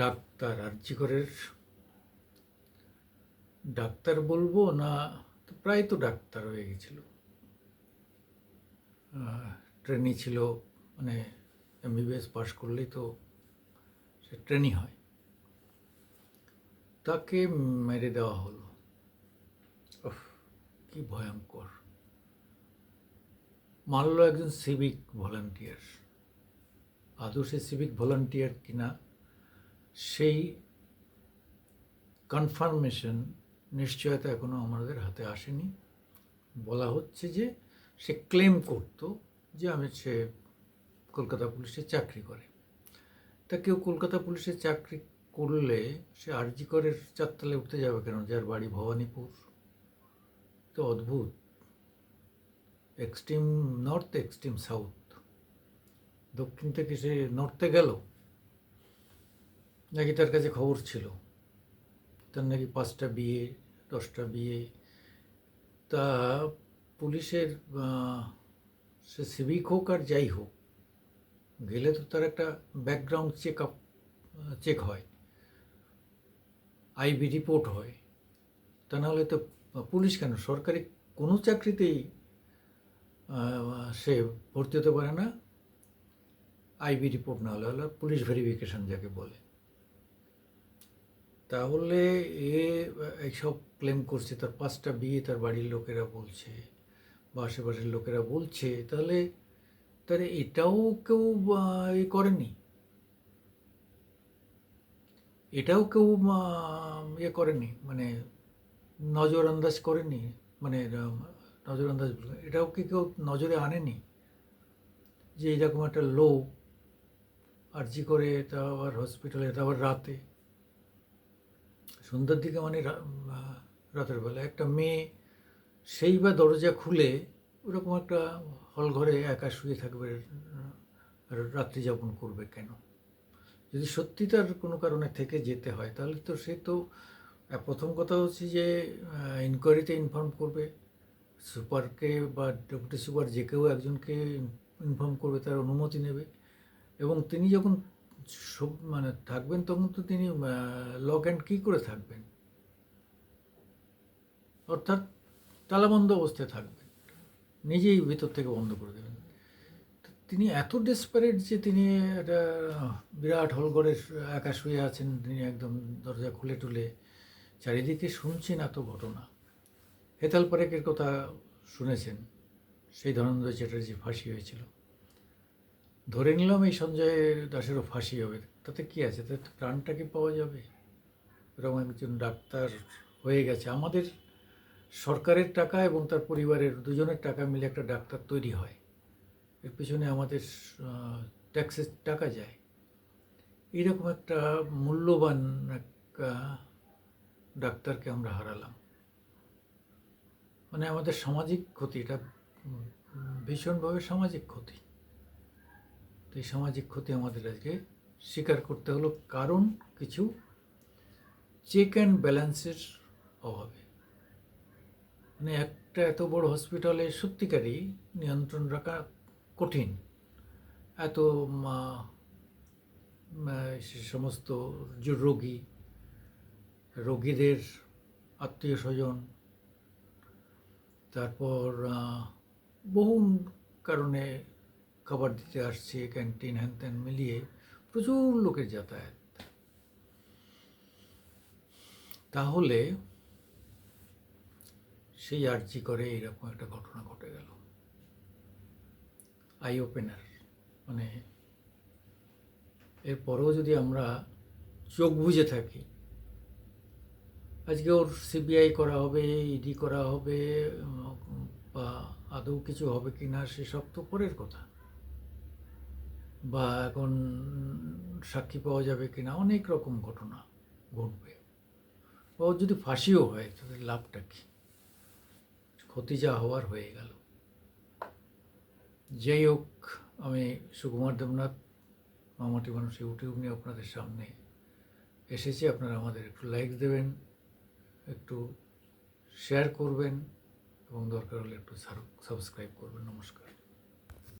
Doctor আর্যিকরের doctor বলব না, প্রায় তো ডাক্তার হয়ে গেছিল। ট্রেনি ছিল মানে এমবিবিএস পাশ করলেই তো সে ট্রেনি হয়। তাকে মেরে দেওয়া হলো। কি ভয়ঙ্কর। মারল একজন সিভিক ভলান্টিয়ার আদৌ সে সিভিক ভলান্টিয়ার কিনা? সেই কনফার্মেশন নিশ্চয়তা এখনও আমাদের হাতে আসেনি। বলা হচ্ছে যে সে ক্লেম করত যে আমি সে কলকাতা পুলিশে চাকরি করে। তা কেউ কলকাতা পুলিশে চাকরি করলে সে আরজি করের চারতলায় উঠতে যাবে কেন? যার বাড়ি ভবানীপুর। তো অদ্ভুত। এক্সট্রিম নর্থ এক্সট্রিম সাউথ দক্ষিণ থেকে সে নর্থে গেল। নাকি তার কাছে খবর ছিল? তার নাকি পাঁচটা বিয়ে, দশটা বিয়ে? তা পুলিশের সে সিভিক হোক আর যাই হোক, গেলে তো তার একটা ব্যাকগ্রাউন্ড চেক আপ চেক হয়। আইবি রিপোর্ট হয়। তা নাহলে তো পুলিশ কেন? সরকারি কোনো চাকরিতেই সে ভর্তি হতে পারে না। আইবি রিপোর্ট না হলে হলো পুলিশ ভেরিফিকেশন যাকে বলে। তাহলে এ এইসব ক্লেম করছে, তার পাঁচটা বিয়ে তার বাড়ির লোকেরা বলছে, বা আশেপাশের লোকেরা বলছে, তাহলে তাহলে এটাও কেউ এ করেনি? এটাও কেউ ইয়ে করেনি? মানে নজর আন্দাজ করেনি? মানে নজর আন্দাজ এটাও কি কেউ নজরে আনেনি? যে এরকম একটা লোক আর্জি করে, তা আবার হসপিটালে তা আবার রাতে সন্ধ্যার দিকে মানে রাতের বেলা একটা মেয়ে সেই বা দরজা খুলে ওরকম একটা হল ঘরে একা শুয়ে থাকবে রাত্রি যাপন করবে কেন? যদি সত্যি তার কোনো কারণে থেকে যেতে হয়, তাহলে তো সে তো প্রথম কথা হচ্ছে যে ইনকোয়ারিতে ইনফর্ম করবে। সুপারকে বা ডেপুটি সুপার যে কেউ একজনকে ইনফর্ম করবে, তার অনুমতি নেবে। এবং তিনি যখন মানে থাকবেন, তখন তো তিনি লক অ্যান্ড কি করে থাকবেন। অর্থাৎ তালাবন্ধ অবস্থায় থাকবেন। নিজেই ভিতর থেকে বন্ধ করে দেবেন। তিনি এত ডেসপারেট যে তিনি একটা, বিরাট হলঘরে একা শুয়ে আছেন, তিনি একদম দরজা খুলে টুলে। চারিদিকে শুনছেন এত ঘটনা। হেতাল পারেকের কথা শুনেছেন। সেই ধনঞ্জয় চ্যাটার্জি ফাঁসি হয়েছিল। ধরে নিলাম এই সঞ্জয় দাসেরও ফাঁসি হবে। তাতে কি আছে? তাতে তো প্রাণটা কি পাওয়া যাবে? এরকম একজন ডাক্তার হয়ে গেছে। আমাদের সরকারের টাকা এবং তার পরিবারের দুজনের টাকা মিলে একটা ডাক্তার তৈরি হয়। এর পিছনে আমাদের ট্যাক্সের টাকা যায়। এইরকম একটা মূল্যবান একটা ডাক্তারকে আমরা হারালাম। মানে আমাদের সামাজিক ক্ষতি, এটা ভীষণভাবে সামাজিক ক্ষতি। তো এই সামাজিক ক্ষতি আমাদের আজকে স্বীকার করতে হলো। কারণ কিছু চেক অ্যান্ড ব্যালেন্সের অভাবে। মানে একটা এত বড় হসপিটালে সত্যিকারই নিয়ন্ত্রণ রাখা কঠিন। এত সে সমস্ত রোগী, রোগীদের আত্মীয় স্বজন, তারপর বহু কারণে খাবার দিতে আসছে, ক্যান্টিন হ্যান ত্যান মিলিয়ে প্রচুর লোকের যাতায়াত। তাহলে সেই আর্জি করে এরকম একটা ঘটনা ঘটে গেল। আই ওপেনার মানে এরপরেও যদি আমরা চোখ বুঝে থাকি, আজকে ওর সিবিআই করা হবে ইডি করা হবে, বা আদৌ কিছু হবে কি না সেসব তো পরের কথা। বা এখন সাক্ষী পাওয়া যাবে কি না অনেক রকম ঘটনা ঘটবে। বা ওর যদি ফাঁসিও হয় তাদের লাভটা কি? ক্ষতি যা হওয়ার হয়ে গেল। যাই হোক, আমি সুকুমার দেবনাথ, মামাটি মানুষ ইউটিউব নিয়ে আপনাদের সামনে এসেছি। আপনারা আমাদের একটু লাইক দেবেন, একটু শেয়ার করবেন এবং দরকার হলে একটু সাবস্ক্রাইব করবেন। নমস্কার।